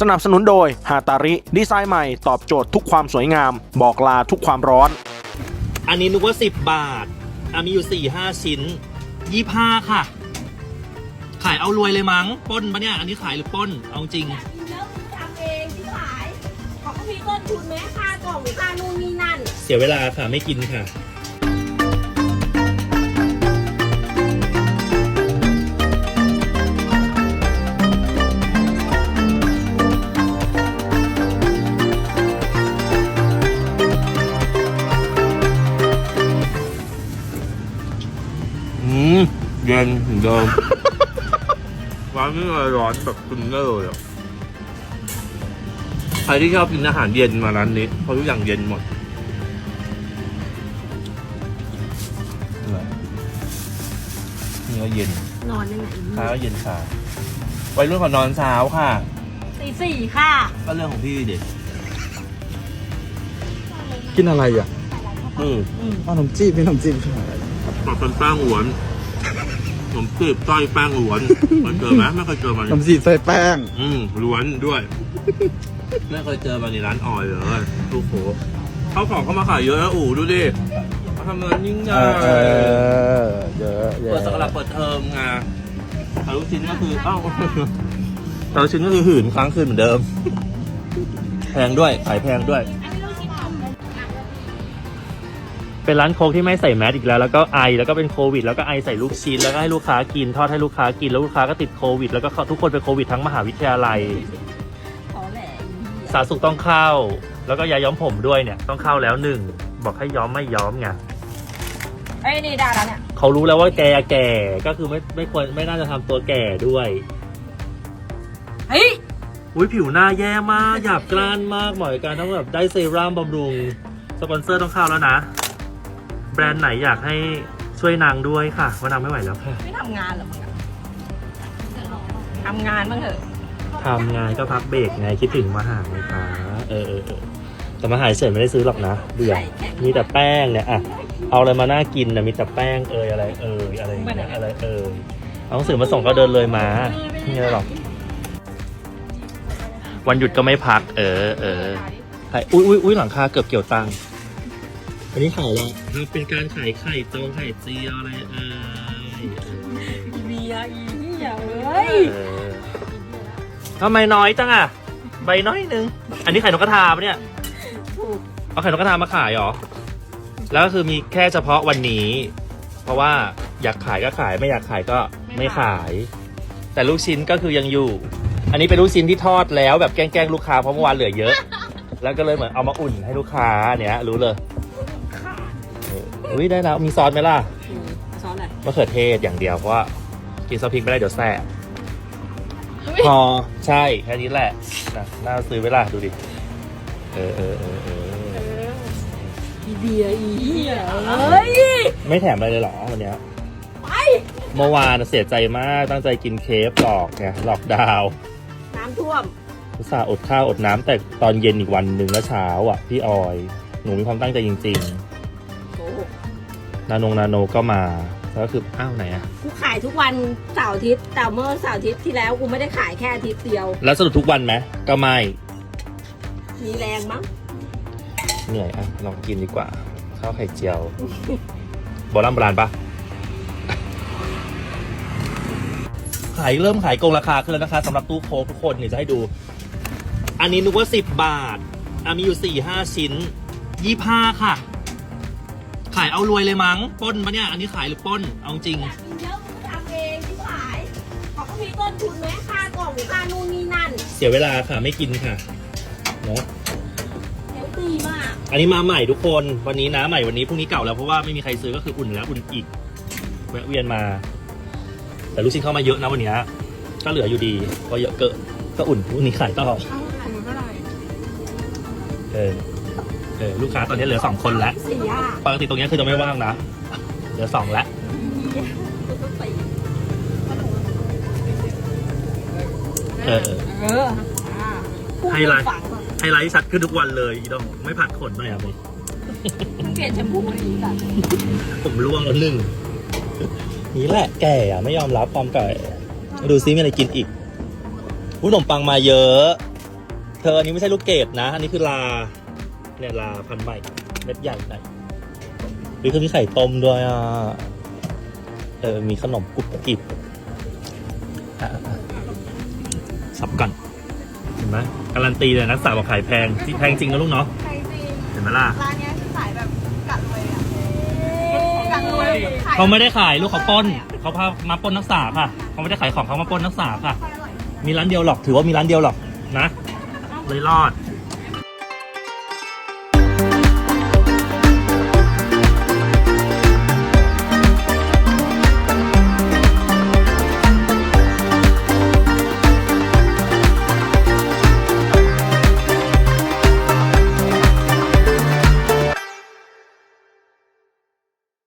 สนับสนุนโดยฮาตาริ ดีไซน์ใหม่ตอบโจทย์ทุกความสวยงาม บอกลาทุกความร้อน อันนี้นึกว่า 10 บาทอะมีอยู่4 5ชิ้น25ค่ะ ขายเอารวยเลยมั้งปล้นปะเนี่ย อันนี้ขายหรือปล้น เอาจริงอยากกินแล้วทำเองที่ขายเขาก็มีต้นทุนแม้ค่ากล่องค่านู่นนี่นั่น เสียเวลาค่ะไม่กินค่ะ ย็นเหมือนเดิมร้านนี้ร้อนแบบกินได้เลยอะใครที่ชอบกินอาหารเย็นมาร้านนี้เพราะทุกอย่างเย็นหมดเนื้อเย็นนอนยังไงเช้าเย็นชาวัยรุ่นขอนอนเช้าค่ะตีสี่ค่ะ ก็เรื่องของพี่เด็กกินอะไรอะอืมขนมจีบเป็นขนมจีบคืออะไรปรับเป็นแป้งหวน ผมจีบต้อยแป้งหวนเคยเจอไหมไม่เคยเจอมาขนมจีบใส่แป้ง อืมล้วนด้วยไม่เคยเจอมาในร้านออยเลยทุกโขเขาของเขามาขายเยอะนะอู๋ดูดิเขาทำเงินยิ่งใหเอญ่อเออเยอะเยอะเปิดสักราเปิดเทอมไงแต่ลูกชิ้นก็คือเอ้าแต่ลูกชิ้นก็คือหื่นค้างคืนเหมือนเดิม แพงด้วยขายแพงด้วย เป็นร้านโค้กที่ไม่ใส่แมสอีกแล้วแล้วก็ไอแล้วก็เป็นโควิด แล้วก็ไอใส่ลูกชิ้นแล้วก็ให้ลูกค้ากินทอดให้ลูกค้ากินแล้วลูกค้าก็ติดโควิด แล้วก็ทุกคนเป็นโควิดทั้งมหาวิทยาลัย ขอแหละสาธารณสุขต้องเข้า แล้วก็ยาย้อมผมด้วยเนี่ยต้องเข้าแล้วหนึ่งบอกให้ย้อมไม่ย้อมไงไอ้ยนี่ได้แล้วเนี่ยเขารู้แล้วว่าแกแก่ก็คือไม่ไม่ควรไม่น่าจะทำตัวแก่ด้วย เฮ้ยอุ้ยผิวหน้าแย่มากหยาบกร้านมากหมอยการต้องแบบได้เซรั่มบำรุง สปอนเซอร์ต้องเข้าแล้วนะ แบรนด์ไหนอยากให้ช่วยนางด้วยค่ะเพราะนางไม่ไหวแล้วค่ะไม่ทำงานเหรอมึงอะทำงานบ้างเถอะทำงานก็พักเบรกไงคิดถึงมาหาไหมคะเออเออเออแต่มาหาเฉยไม่ได้ซื้อหรอกนะเบื่อมีแต่แป้งเนี่ยอะเอาอะไรมาน่ากินนะมีแต่แป้งเอยอะไร เอยอะไรอย่างเงี้ยอะไรเอยเอาหนังสือมาส่งก็เดินเลยมาไม่มีอะไรหรอกวันหยุดก็ไม่พัก เออเออขายอุ้ยอุ้ยอุ้ยหลังคาเกือบเกี่ยวตังค์ อันนี้ขายอะไรเป็นการขายไข่ตรงไข่เจียวอะไรเออเบียร์อีเหี้ยเอ้ยเออทำไมน้อยจังอะ ใบน้อยนึง อันนี้ไข่นกกระทาปะเนี่ย ถูกเอาไข่นกกระทามาขายเหรอ แล้วก็คือมีแค่เฉพาะวันนี้ เพราะว่าอยากขายก็ขายไม่อยากขายก็ไม่ขาย แต่ลูกชิ้นก็คือยังอยู่ อันนี้เป็นลูกชิ้นที่ทอดแล้วแบบแกล้งๆลูกค้าเพราะเมื่อวานเหลือเยอะ แล้วก็เลยเหมือนเอามาอุ่นให้ลูกค้าเนี่ยรู้เลยเอออุ้ยได้แล้วมีซอสไหมล่ะซอสอะไรมะเขือเทศอย่างเดียวเพราะว่ากินซอสพริกไม่ได้เดี๋ยวแสบพอใช่แค่นี้แหละนะน่าซื้อไว้ล่ะดูดิ เออเออเออเอออีเบียร์อีเหี้ยเอ้ยไม่แถมอะไรเลยเหรอวันเนี้ยไปเมื่อวานเสียใจมากตั้งใจกินเคฟหลอกไงหลอกดาวน์น้ำท่วมอุตส่าห์อดข้าวอดน้ำแต่ตอนเย็นอีกวันหนึ่งแล้วเช้าอะพี่ออย หนูมีความตั้งใจจริงโอ้โหๆ นานงนาโนก็มาแล้วก็คืออ้าวไหนอะกูขายทุกวันเสาร์อาทิตย์แต่เมื่อเสาร์อาทิตย์ที่แล้วกูไม่ได้ขายแค่อาทิตย์เดียว แล้วสรุปทุกวันไหมก็ไม่มีแรงมั้งเหนื่อยอะลองกินดีกว่าข้าวไข่เจียวโบราณโบราณปะขายเริ่มขายโกงราคาขึ้นแล้วนะคะสำหรับตู้โค้กทุกคนเนี่ยจะให้ดู อันนี้นึกว่า 10 บาทอะมีอยู่ 4 5 ชิ้น 25 ค่ะ ขายเอารวยเลยมั้งปล้นปะเนี่ยอันนี้ขายหรือปล้นเอาจริง อยากกินแล้วทำเองที่ขายเขาก็มีต้นทุนแม้ค่ากล่องค่านู่นนี่นั่นเสียเวลาค่ะไม่กินค่ะเนาะเฮลตี้มากอันนี้มาใหม่ทุกคนวันนี้นะใหม่วันนี้พรุ่งนี้เก่าแล้วเพราะว่าไม่มีใครซื้อก็คืออุ่นแล้วอุ่นอีกแวะเวียนมา แต่ลูกชิ้นเข้ามาเยอะนะวันนี้ก็เหลืออยู่ดีเพราะเยอะเกินก็อุ่นพรุ่งนี้ขายต่อเออ เออลูกค้าตอนนี้เหลือสองคนแล้วเสียปกติตรงนี้คือจะไม่ว่างนะ เหลือสองแล้วต้องไปเออเออ เอออ่าให้ไลน์ฝังก่อนไฮไลท์ชัดขึ้นทุกวันเลยอีดองไม่ผัดขนหน่อยอะมึงมันเปลี่ยนแชมพูดีกันผมร่วงแล้วหนึ่งนี่แหละแก่อะไม่ยอมรับความแก่ดูซิมีอะไรกินอีกอุ้ยขนมปังมาเยอะธออันนี้ไม่ใช่ลูกเกดนะ อันนี้คือลา เนี่ยลาพันธุ์ใหม่เม็ดใหญ่หน่อยหรือคือมีไข่ต้มด้วยอะเออมีขนมกรุบกริบอะสับกันเห็นไหมการันตีเลยนักศึกษาบอกขายแพงที่แพงจริงนะลูกเนาะใครจริงเห็นไหมล่ะร้านเนี้ยที่ขายแบบกัดเลยอะกัดเลยขายเขาไม่ได้ขายลูกเขาปล้นเขาพามาปล้นนักศึกษาค่ะเขาไม่ได้ขายของเขามาปล้นนักศึกษาค่ะอร่อยมีร้านเดียวหรอกถือว่ามีร้านเดียวหรอกนะเลยรอด